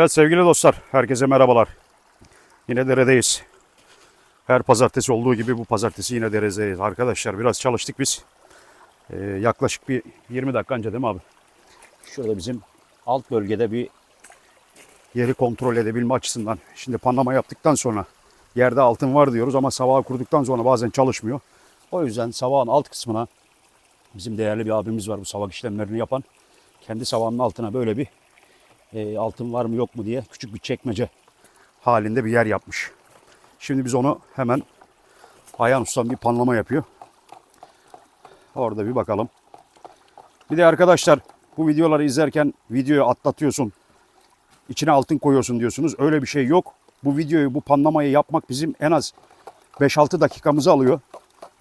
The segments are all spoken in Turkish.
Evet sevgili dostlar, herkese merhabalar. Yine deredeyiz. Her pazartesi olduğu gibi bu pazartesi yine deredeyiz. Arkadaşlar biraz çalıştık biz. Ee, yaklaşık bir 20 dakika önce değil mi abi? Şurada bizim alt bölgede bir yeri kontrol edebilme açısından. Şimdi panlama yaptıktan sonra yerde altın var diyoruz ama sabahı kurduktan sonra bazen çalışmıyor. O yüzden sabahın alt kısmına bizim değerli bir abimiz var bu savak işlemlerini yapan. Kendi savağının altına böyle bir e, altın var mı yok mu diye küçük bir çekmece halinde bir yer yapmış. Şimdi biz onu hemen Ayhan Ustam bir panlama yapıyor. Orada bir bakalım. Bir de arkadaşlar bu videoları izlerken videoyu atlatıyorsun. içine altın koyuyorsun diyorsunuz. Öyle bir şey yok. Bu videoyu, bu panlamayı yapmak bizim en az 5-6 dakikamızı alıyor.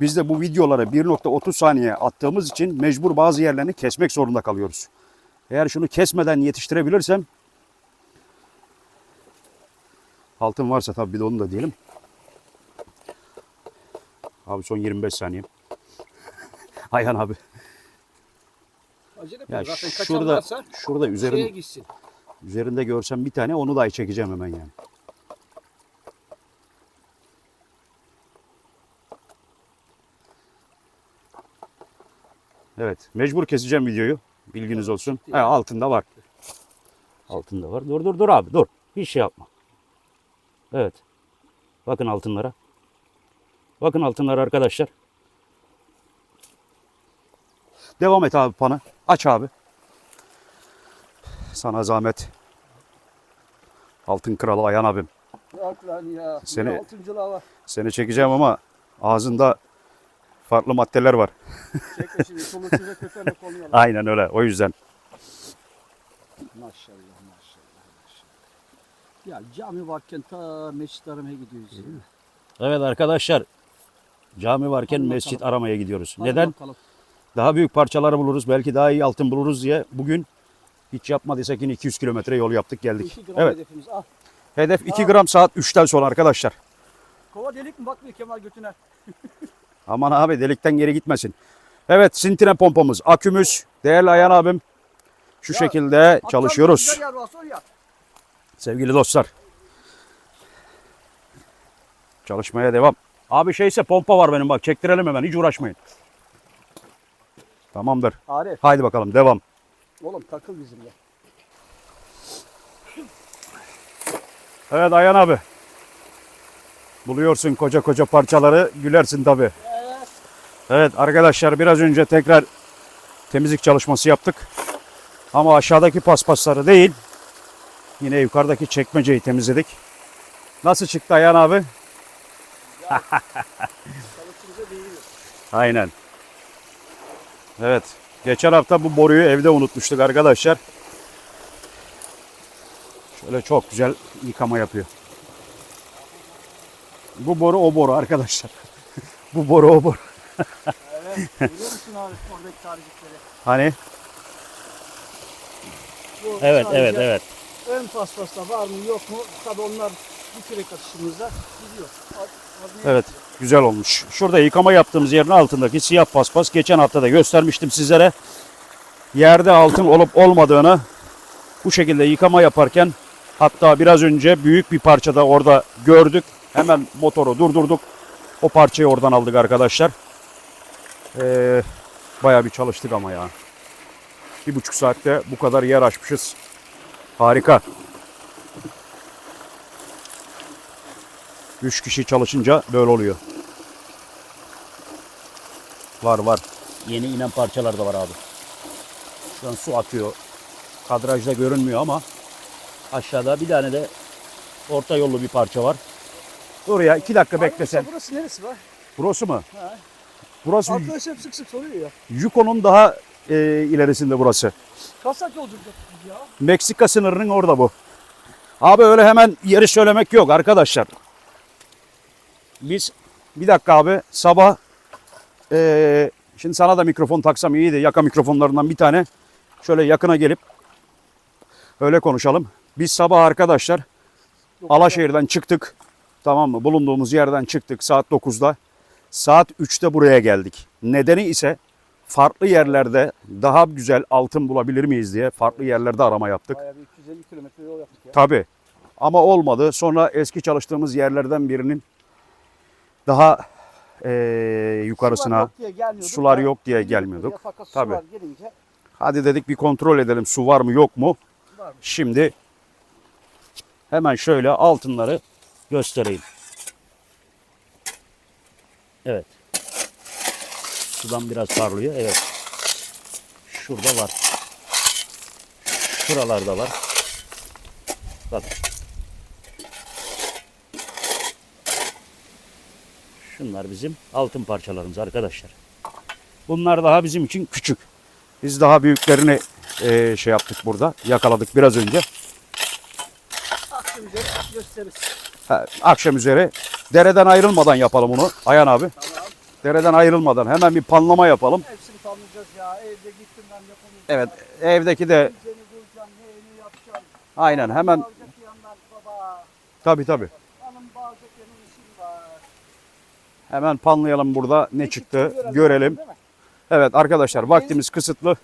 Biz de bu videoları 1.30 saniye attığımız için mecbur bazı yerlerini kesmek zorunda kalıyoruz. Eğer şunu kesmeden yetiştirebilirsem altın varsa tabii bir de onu da diyelim. Abi son 25 saniye. Ayhan abi. Acele Ya. Zaten şurada varsa şurada şeye üzerin, gitsin. üzerinde görsem bir tane onu dahi çekeceğim hemen yani. Evet, mecbur keseceğim videoyu. Bilginiz olsun. He, altında var. Altında var. Dur dur dur abi dur. Hiç şey yapma. Evet. Bakın altınlara. Bakın altınlara arkadaşlar. Devam et abi pana. Aç abi. Sana zahmet. Altın kralı Ayhan abim. Bırak lan ya. Seni- Seni... Altıncılığa var. Seni çekeceğim ama ağzında farklı maddeler var. Çekme şimdi. Konuyorlar. Aynen öyle. O yüzden. Maşallah maşallah maşallah. Ya cami varken ta mescit aramaya gidiyoruz. Evet arkadaşlar. Cami varken Hadi mescit bakalım. aramaya gidiyoruz. Hadi Neden? bakalım. Daha büyük parçaları buluruz. Belki daha iyi altın buluruz diye bugün hiç yapmadıysak yine 200 kilometre yol yaptık geldik. 2 gram Evet. hedefimiz. Al. Hedef 2 gram saat 3'ten sonra arkadaşlar. Kova delik mi bakmıyor Kemal götüne? Aman abi delikten geri gitmesin. Evet sintine pompamız, akümüz. Değerli Ayhan abim. Şu Ya, şekilde çalışıyoruz. Güzel yer var sor ya. Sevgili dostlar. Çalışmaya devam. Abi şeyse pompa var benim bak çektirelim hemen hiç uğraşmayın. Tamamdır. Arif. Haydi bakalım devam. Oğlum takıl bizimle. Evet Ayhan abi. Buluyorsun koca koca parçaları gülersin tabi. Evet. Evet arkadaşlar biraz önce tekrar temizlik çalışması yaptık. Ama aşağıdaki paspasları değil. Yine yukarıdaki çekmeceyi temizledik. Nasıl çıktı Ayhan abi? Aynen. Evet. Geçen hafta bu boruyu evde unutmuştuk arkadaşlar. Şöyle çok güzel yıkama yapıyor. Bu boru o boru arkadaşlar. bu boru o boru. Evet. Biliyor musun abi oradaki tarihçileri? Hani? Bu Evet, evet, evet. Ön paspasta var mı yok mu? Tabii onlar bir kürek atışımızda gidiyor. Evet. Güzel olmuş. Şurada yıkama yaptığımız yerin altındaki siyah paspas geçen hafta da göstermiştim sizlere. Yerde altın olup olmadığını bu şekilde yıkama yaparken hatta biraz önce büyük bir parçada orada gördük. Hemen motoru durdurduk. O parçayı oradan aldık arkadaşlar. Ee, bayağı bir çalıştık ama ya. Bir buçuk saatte bu kadar yer açmışız. Harika. Üç kişi çalışınca böyle oluyor. Var var. Yeni inen parçalar da var abi. Şu an su akıyor. Kadrajda görünmüyor ama aşağıda bir tane de orta yollu bir parça var. Dur ya iki dakika beklesen. Burası, burası neresi var? Burası mı? Ha. Burası Arkadaş hep sık sık soruyor ya. Yukon'un daha e, ilerisinde burası. Kaç saat yolculuk ya? Meksika sınırının orada bu. Abi öyle hemen yeri söylemek yok arkadaşlar. Biz bir dakika abi sabah eee, şimdi sana da mikrofon taksam iyiydi. Yaka mikrofonlarından bir tane. Şöyle yakına gelip öyle konuşalım. Biz sabah arkadaşlar Alaşehir'den çıktık. Tamam mı? Bulunduğumuz yerden çıktık saat 9'da. Saat 3'te buraya geldik. Nedeni ise farklı yerlerde daha güzel altın bulabilir miyiz diye farklı yerlerde arama yaptık. Bayağı bir 250 kilometre yol yaptık ya. Tabii. Ama olmadı. Sonra eski çalıştığımız yerlerden birinin daha eee, yukarısına Sular yok diye gelmiyorduk. sular yok diye gelmiyorduk. Tabii. gelince hadi dedik bir kontrol edelim su var mı yok mu? var. Şimdi hemen şöyle altınları göstereyim. Evet. Sudan biraz parlıyor. Evet. Şurada var. Şuralarda var. Bakın. Şunlar bizim altın parçalarımız arkadaşlar. Bunlar daha bizim için küçük. Biz daha büyüklerini eee, şey yaptık burada. Yakaladık biraz önce. Akşam üzeri gösteririz. Ha, akşam üzeri dereden ayrılmadan yapalım onu. Ayhan abi. Tamam. Dereden ayrılmadan hemen bir panlama yapalım. Hepsini tamamlayacağız ya. Evde gittim ben yapamayacağım. Evet evdeki de aynen hemen tabi tabi. Hemen panlayalım burada ne çıktı Görelim, görelim. Evet arkadaşlar vaktimiz kısıtlı.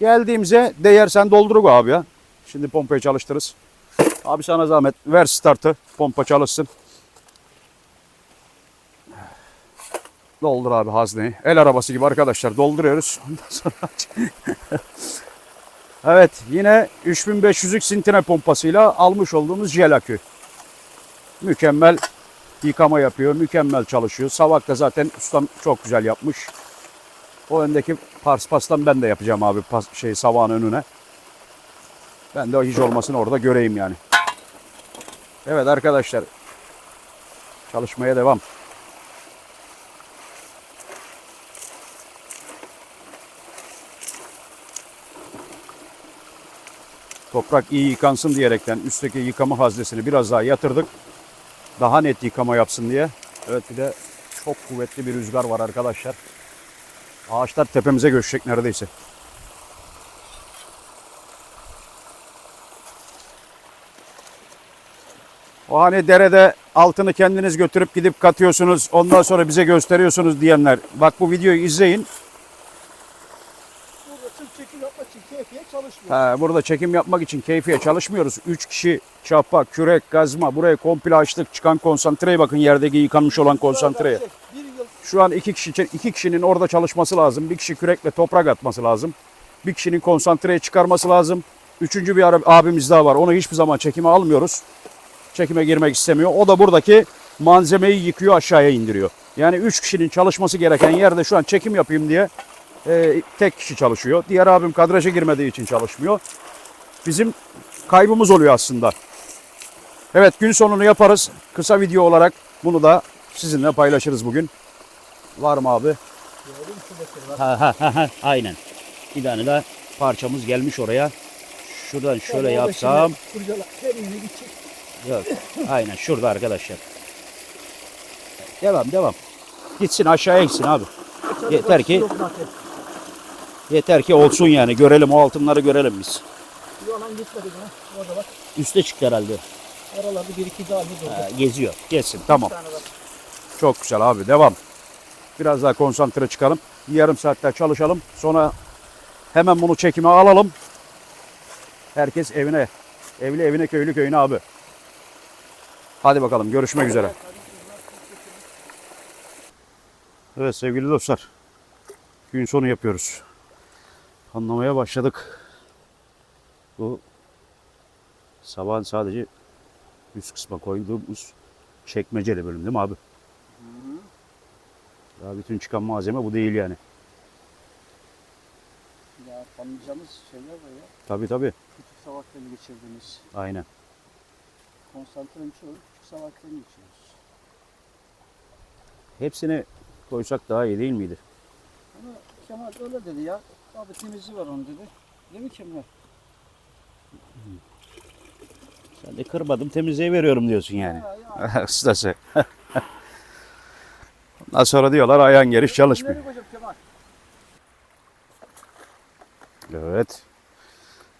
Geldiğimize değer sen dolduruk abi ya. Şimdi pompayı çalıştırırız. Abi sana zahmet ver startı pompa çalışsın. Doldur abi hazneyi. El arabası gibi arkadaşlar dolduruyoruz. Evet yine 3500'lük sintine pompasıyla almış olduğumuz jel akü. Mükemmel yıkama yapıyor. Mükemmel çalışıyor. Savak da zaten ustam çok güzel yapmış. O öndeki pars pastan ben de yapacağım abi pas, şey savağın önüne. Ben de hiç olmasın orada göreyim yani. Evet arkadaşlar. Çalışmaya devam. Toprak iyi yıkansın diyerekten üstteki yıkama haznesini biraz daha yatırdık. Daha net yıkama yapsın diye. Evet bir de çok kuvvetli bir rüzgar var arkadaşlar. Ağaçlar tepemize göçecek neredeyse. O hani derede altını kendiniz götürüp gidip katıyorsunuz ondan sonra bize gösteriyorsunuz diyenler. Bak bu videoyu izleyin. Burada sırf çekim yapmak için keyfiye çalışmıyor. Ha, burada çekim yapmak için keyfiye çalışmıyoruz. 3 kişi çapa, kürek, gazma burayı komple açtık. Çıkan konsantreye bakın yerdeki yıkanmış olan konsantreye. Şey, Şu an iki kişi iki kişinin orada çalışması lazım. Bir kişi kürekle toprak atması lazım. Bir kişinin konsantreye çıkarması lazım. Üçüncü bir abimiz daha var. Onu hiçbir zaman çekime almıyoruz. Çekime girmek istemiyor. O da buradaki malzemeyi yıkıyor aşağıya indiriyor. Yani üç kişinin çalışması gereken yerde şu an çekim yapayım diye e, tek kişi çalışıyor. Diğer abim kadraja girmediği için çalışmıyor. Bizim kaybımız oluyor aslında. Evet gün sonunu yaparız. Kısa video olarak bunu da sizinle paylaşırız bugün. Var mı abi? Ha ha ha ha aynen. Bir tane de parçamız gelmiş oraya. Şuradan şöyle yapsam. her gidecek. Yok. Aynen şurada arkadaşlar. Devam devam. Gitsin aşağıya gitsin abi. Yeter ki-. Yeter ki olsun yani. Görelim o altınları görelim biz. Bir alan gitmedi buna. Orada bak. Üste çıktı herhalde. Aralarda bir iki daha bir. Ha, geziyor. Geçsin tamam. Bir. Çok güzel abi devam. Biraz daha konsantre çıkalım. Yarım saatler çalışalım. Sonra hemen bunu çekime alalım. Herkes evine. Evli evine köylü köyüne abi. Hadi bakalım görüşmek üzere. Evet sevgili dostlar. Gün sonu yapıyoruz. Anlamaya başladık. Bu sabahın sadece üst kısma koyduğumuz çekmeceli bölüm değil mi abi? Daha bütün çıkan malzeme bu değil yani. Ya anlayacağımız şeyler var ya. Tabi tabi. Küçük savaklarını geçirdiğimiz. Aynen. Konsantrenin çoğu küçük savaklarını geçiyoruz. Hepsini koysak daha iyi değil miydi? Ama Kemal öyle dedi ya. Abi temizliği var onun dedi. Değil mi Kemal? Sen de kırmadım temizliğe veriyorum diyorsun yani. Ya, ya. Ustası. Ondan sonra diyorlar ayağın geriş çalışmıyor. Evet.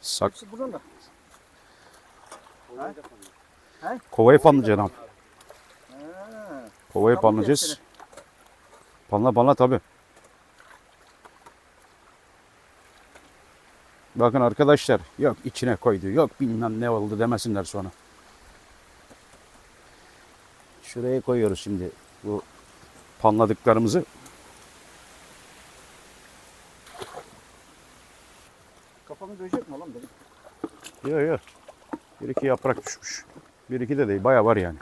Sak Hepsi buradan kovayı panlayacaksın abi. Kovayı Tamam, panlayacağız. Panla panla tabi. Bakın arkadaşlar yok içine koydu yok bilmem ne oldu demesinler sonra. Şuraya koyuyoruz şimdi bu panladıklarımızı. Kafamı dövecek mi lan benim? Yok yok. Bir iki yaprak düşmüş. Bir iki de değil baya var yani.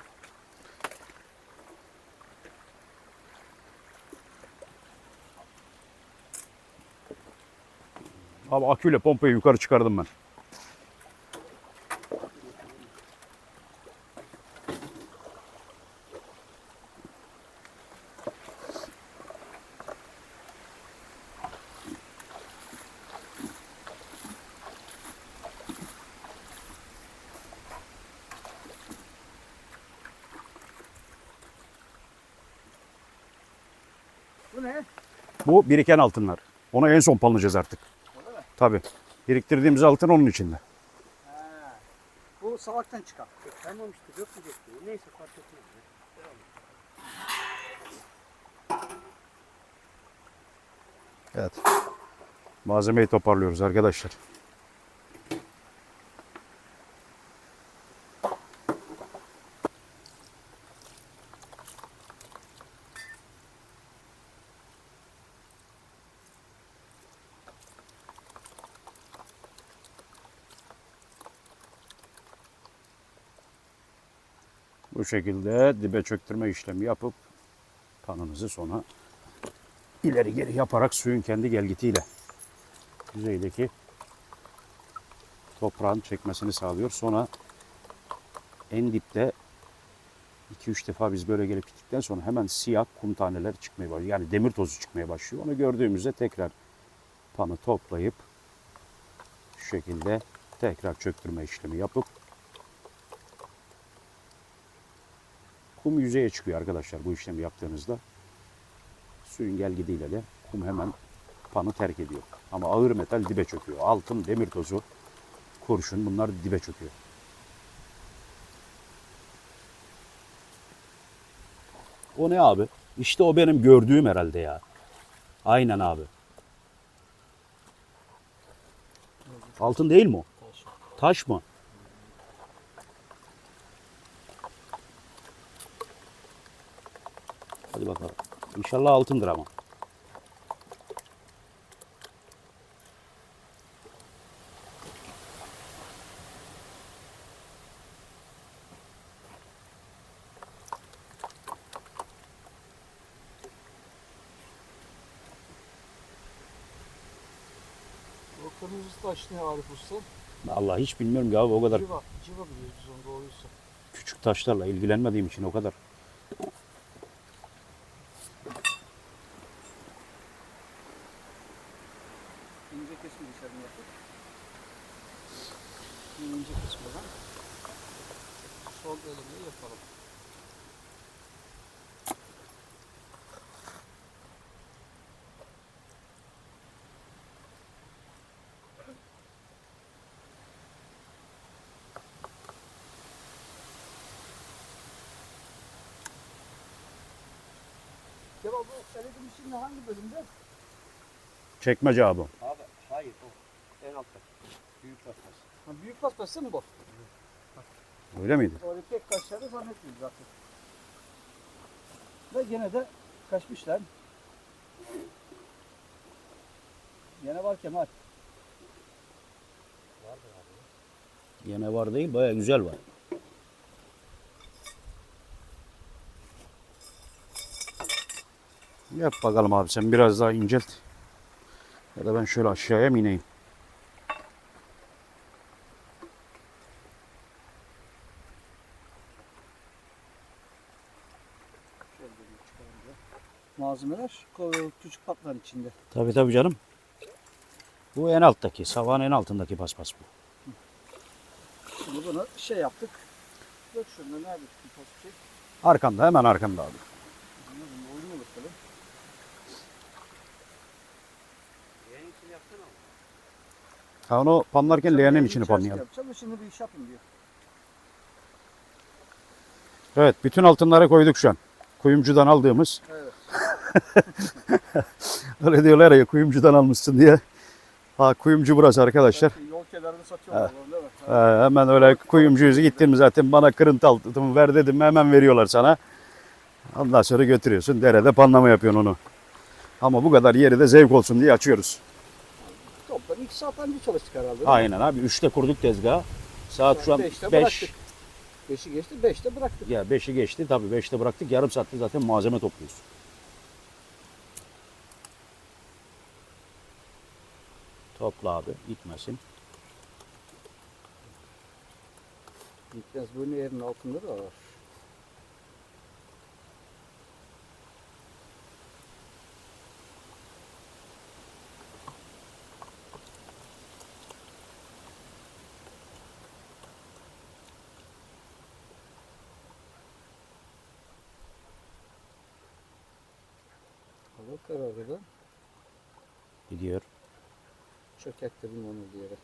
Abi aküyle pompayı yukarı çıkardım ben. Bu ne? Bu biriken altınlar. Onu en son panlayacağız artık. Öyle mi? Tabi. Biriktirdiğimiz altın onun içinde. He. Bu salaktan çıkan. Mu geçti? Neyse fark etmez. Evet. Malzemeyi toparlıyoruz arkadaşlar. Şekilde dibe çöktürme işlemi yapıp kanımızı sonra ileri geri yaparak suyun kendi gelgitiyle yüzeydeki toprağın çekmesini sağlıyor. Sonra en dipte 2-3 defa biz böyle gelip gittikten sonra hemen siyah kum taneleri çıkmaya başlıyor. Yani demir tozu çıkmaya başlıyor. Onu gördüğümüzde tekrar panı toplayıp şu şekilde tekrar çöktürme işlemi yapıp kum yüzeye çıkıyor arkadaşlar bu işlemi yaptığınızda. Suyun gelgidiyle de kum hemen panı terk ediyor. Ama ağır metal dibe çöküyor. Altın, demir tozu, kurşun bunlar dibe çöküyor. O ne abi? İşte o benim gördüğüm herhalde ya. Aynen abi. Altın değil mi o? Taş mı? Hadi bakalım. İnşallah altındır ama. Kırmızı taş ne Arif Usta? Allah hiç bilmiyorum ya o kadar Civa. Civa biliyoruz onu doğruysa. küçük taşlarla ilgilenmediğim için o kadar. Kesme dışarı yapıp. İnce kesmeden. Sol elimle yapalım. Bu eledim şimdi hangi bölümde? Çekmece abi. Abi hayır o. En altta. Büyük basmaz. Ha, büyük paspası mı bu? Öyle miydi? Orada pek kaçları zannetmiyorum zaten. Ve gene de kaçmışlar. Gene var Kemal. Yine var değil baya güzel var. Yap bakalım abi sen biraz daha incelt. Ya da ben şöyle aşağıya mı ineyim? Şöyle bir çıkarınca. Malzemeler küçük patların içinde. Tabii tabii canım. Bu en alttaki, savağın en altındaki paspas bu. Şimdi bunu şey yaptık. Bak şurada nerede tutun. Arkanda hemen arkanda abi. Ha onu panlarken leğenin içini panlayalım. Yapacağım da şimdi bir iş yapın diyor. Evet bütün altınları koyduk şu an. Kuyumcudan aldığımız Evet. Öyle diyorlar ya kuyumcudan almışsın diye. Ha kuyumcu burası arkadaşlar. Belki Yol kenarını satıyorlar mi? Ha, hemen öyle kuyumcu yüzü gittin mi zaten bana kırıntı altımı ver dedim hemen veriyorlar sana. Ondan sonra götürüyorsun. Derede panlama yapıyorsun onu. Ama bu kadar yeri de zevk olsun diye açıyoruz. Toplam 2 saat önce çalıştık herhalde. Aynen abi. 3'te kurduk tezgahı. Saat şu an Beşte 5. bıraktık. 5'i geçti 5'te bıraktık. Ya 5'i geçti. Tabii 5'te bıraktık. Yarım saatte zaten malzeme topluyoruz. Topla abi. Gitmesin. Gitmez böyle yerin altında da var. Hava kararı da Gidiyor. Çökerttirdim onu bir yere.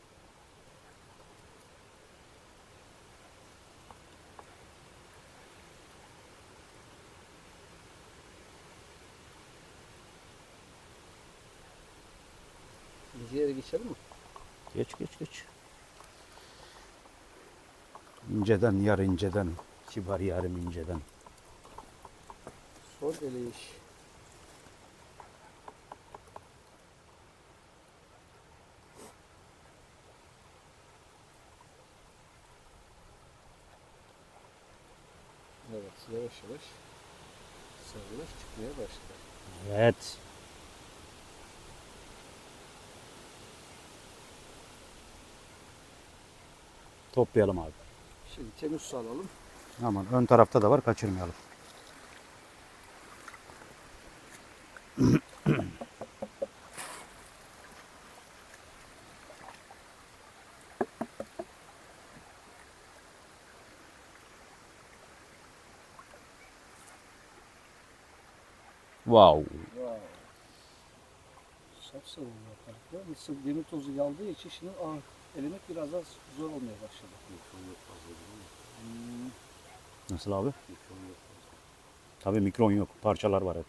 Yere geçelim mi? Geç geç geç. İnceden yar inceden. Kibar yarim inceden. Sol eleğiş. Evet yavaş yavaş sarılar çıkmaya başladı. Evet. Toplayalım abi. Şimdi temiz su alalım. Aman ön tarafta da var kaçırmayalım. Wow. Wow. Sapsarı yapraklar. Mısır demir tozu yaldığı için şimdi ah, elemek biraz daha zor olmaya başladı. Hmm, Nasıl abi? Tabii mikron yok. Parçalar var hep.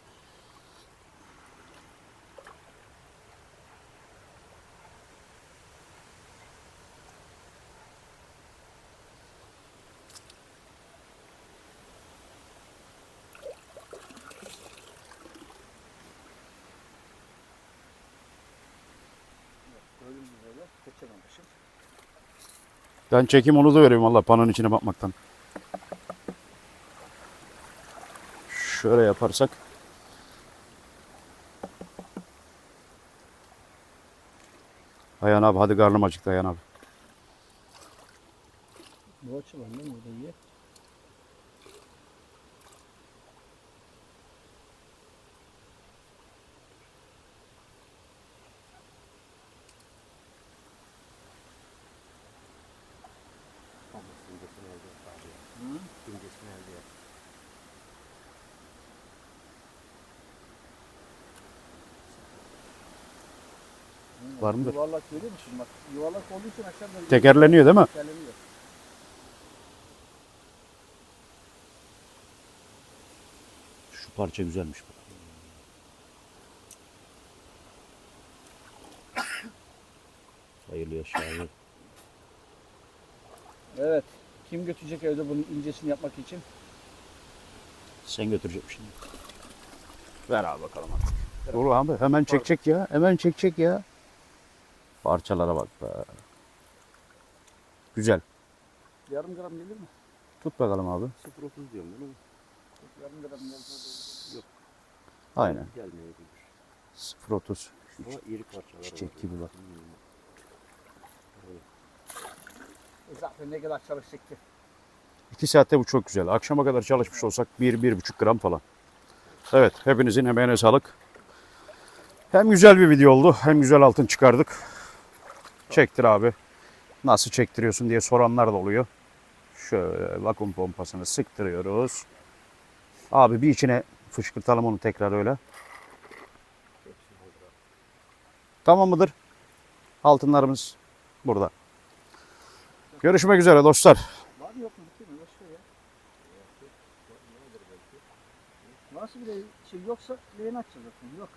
Ben çekim onu da veriyorum valla panonun içine bakmaktan. Şöyle yaparsak. Ayhan abi hadi karnım acıktı Ayhan abi. Bu açılan ne burada iyi? Var mıdır? Yuvarlak görüyor musun? Bak yuvarlak olduğu için aşağı doğru Tekerleniyor değil mi? tekerleniyor. Şu parça güzelmiş. bak. Hayırlı yaşlar. Evet. Kim götürecek evde bunun incesini yapmak için? Sen götürecekmişsin. Ver abi bakalım artık. Dur abi hemen çekecek ya. Hemen çekecek ya. Parçalara bak be. Güzel. Yarım gram gelir mi? Tut bakalım abi. 0.30 diyorum değil mi? Yarım gram gelir. Aynen. Gelmeyebilir. 0.30. Ama iri parçalar Çiçek gibi bak. Zaten ne kadar çalıştık ki? 2 saatte bu çok güzel. Akşama kadar çalışmış olsak 1-1,5 gram falan. Evet hepinizin emeğine sağlık. Hem güzel bir video oldu hem güzel altın çıkardık. Çektir abi. Nasıl çektiriyorsun diye soranlar da oluyor. Şöyle vakum pompasını sıktırıyoruz. Abi bir içine fışkırtalım onu tekrar öyle. Tamam mıdır? Altınlarımız burada. Görüşmek üzere dostlar. Var yok mu? Bitti mi? Ver ya. Nasıl bir şey yoksa leğen açacağız. Yok.